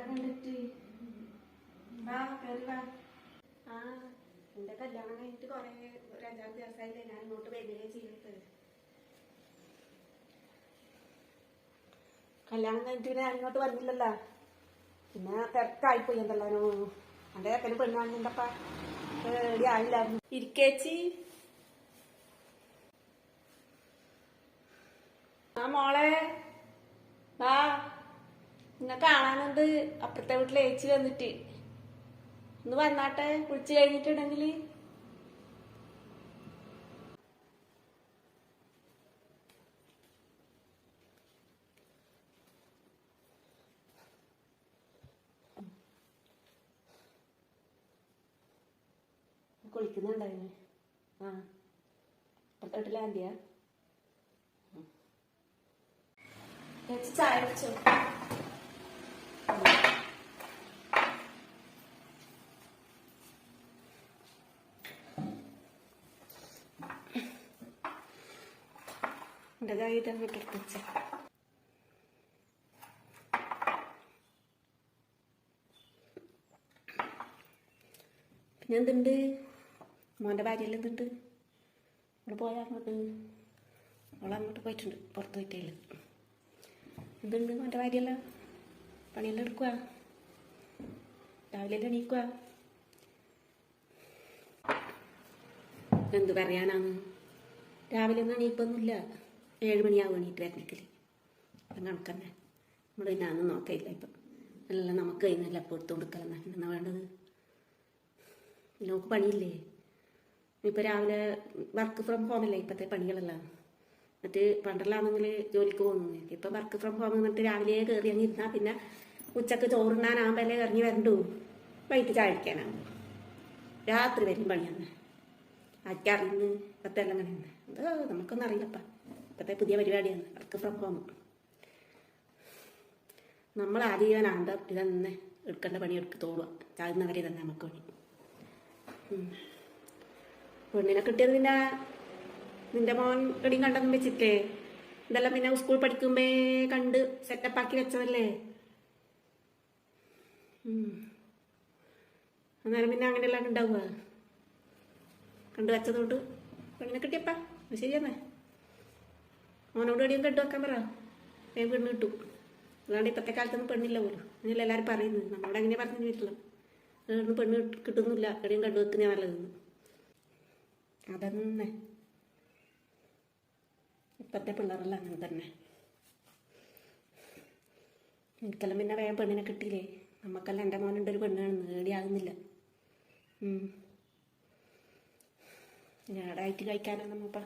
കണ്ടിട്ട് വാ കയറി ആ എന്റെ കല്യാണം കഴിഞ്ഞിട്ട് കൊറേ ഒരു അഞ്ചാറ് ദിവസമായില്ലേ ഞാൻ ഇങ്ങോട്ട് വരികയും ചെയ്തത് കല്യാണം കഴിഞ്ഞിട്ട് പിന്നെ ഞാൻ ഇങ്ങോട്ട് വന്നില്ലല്ലോ. പിന്നെ തിരക്കായിപ്പോയി എന്തല്ലോ അന്റെ ചെക്കന് പെണ്ണാണെന്തപ്പാ പേടി ആയില്ലായിരുന്നു ഇരിക്കേച്ചി ആ മോളെ. നിന്നെ കാണാനുണ്ട്. അപ്പുറത്തെ വീട്ടിൽ ഏച്ചി വന്നിട്ട്. ഒന്ന് വന്നാട്ടെ കുളിച്ച് കഴിഞ്ഞിട്ടുണ്ടെങ്കിൽ കുളിക്കുന്നുണ്ടായിരുന്നു ആ. അപ്പുറത്തെ വീട്ടിലെ ആന്റിയാ? ചായ കുടിച്ചോ? എന്റെ കൈ തന്നെ എടുത്തുവെച്ച പിന്നെ എന്തുണ്ട് മോന്റെ ഭാര്യയെല്ലാം എന്തുണ്ട്? അവൾ പോയാ അങ്ങോട്ട്? അവൾ പോയിട്ടുണ്ട് പുറത്ത് പോയിട്ടേൽ എന്തുണ്ട് മോന്റെ ഭാര്യയെല്ലാം? പണിയെല്ലാം എടുക്കുക രാവിലെ എണീക്കുക എന്ത് പറയാനാണ്? രാവിലെ ഒന്നും എണീപ്പൊന്നുമില്ല. ഏഴ് മണിയാവും എണീറ്റ് വരണിക്കൽ കണക്കന്നെ. നമ്മൾ പിന്നെ അന്ന് നോക്കയില്ല ഇപ്പം. അല്ല നമുക്ക് കഴിഞ്ഞല്ല അപ്പോൾ എടുത്തു കൊടുക്കലെന്നാ എന്നാ വേണ്ടത്? നമുക്ക് പണിയില്ലേ? ഇപ്പോൾ രാവിലെ വർക്ക് ഫ്രം ഹോമല്ലേ ഇപ്പോഴത്തെ പണികളെല്ലാം? എന്നിട്ട് പണ്ടെല്ലാണെങ്കിൽ ജോലിക്ക് പോകുന്നു ഇപ്പം വർക്ക് ഫ്രം ഹോം എന്നിട്ട് രാവിലെ കയറി അങ്ങ് ഇരുന്നാൽ പിന്നെ ഉച്ചയ്ക്ക് ചോറുണ്ണാനാകുമ്പോഴല്ലേ ഇറങ്ങി വരണ്ടു? വൈകിട്ട് ചായ അടിക്കാനാകും രാത്രി വരും പണിയാണ് തന്നെ പത്തെല്ലാം അങ്ങനെ അത് നമുക്കൊന്നും ഇപ്പത്തെ പുതിയ പരിപാടിയാണ്. വർക്ക് ഫ്രം ഹോം നമ്മൾ ആജീവനാന്ത ഇതന്നെ എടുക്കേണ്ട പണി എടുക്കത്തോളുക ചാകുന്നവരെ തന്നെ നമുക്ക് ഉം. പെണ്ണിനെ കിട്ടിയത് നിന്റെ നിന്റെ മോൻ എടിയും കണ്ടൊന്നും വെച്ചിട്ടേ ഇതെല്ലാം പിന്നെ സ്കൂൾ പഠിക്കുമ്പേ കണ്ട് സെറ്റപ്പ് ആക്കി വെച്ചതല്ലേ. അന്നേരം പിന്നെ അങ്ങനെയല്ലാണ്ട് ഉണ്ടാവുക. കണ്ടു വെച്ചതുകൊണ്ട് പെണ്ണിനെ കിട്ടിയപ്പാ. ശരിയെന്നേ. മോനോട് എവിടെയും കെട്ടു വെക്കാൻ പറ. വേഗം പെണ്ണ് കിട്ടും. അതുകൊണ്ട് ഇപ്പോഴത്തെ കാലത്തൊന്നും പെണ്ണില്ല പോലും. അങ്ങനെയല്ല എല്ലാവരും പറയുന്നത്. നമ്മളോട് അങ്ങനെ പറഞ്ഞു വീട്ടില്ല അതുകൊണ്ട് പെണ്ണ് കിട്ട- കിട്ടുന്നില്ല. എവിടെയും കണ്ടു വെക്കുന്ന നല്ലതെന്ന് അതന്നെ. ഇപ്പത്തെ പിള്ളേരെല്ലാം അങ്ങനെ തന്നെ. എനിക്കെല്ലാം പിന്നെ വേഗം പെണ്ണിനെ കിട്ടിയില്ലേ? നമുക്കെല്ലാം എന്റെ മോനുണ്ട് ഒരു പെണ്ണാണ് നേടിയാകുന്നില്ല ഞാടായിട്ട് കഴിക്കാനാണ് നമ്മപ്പ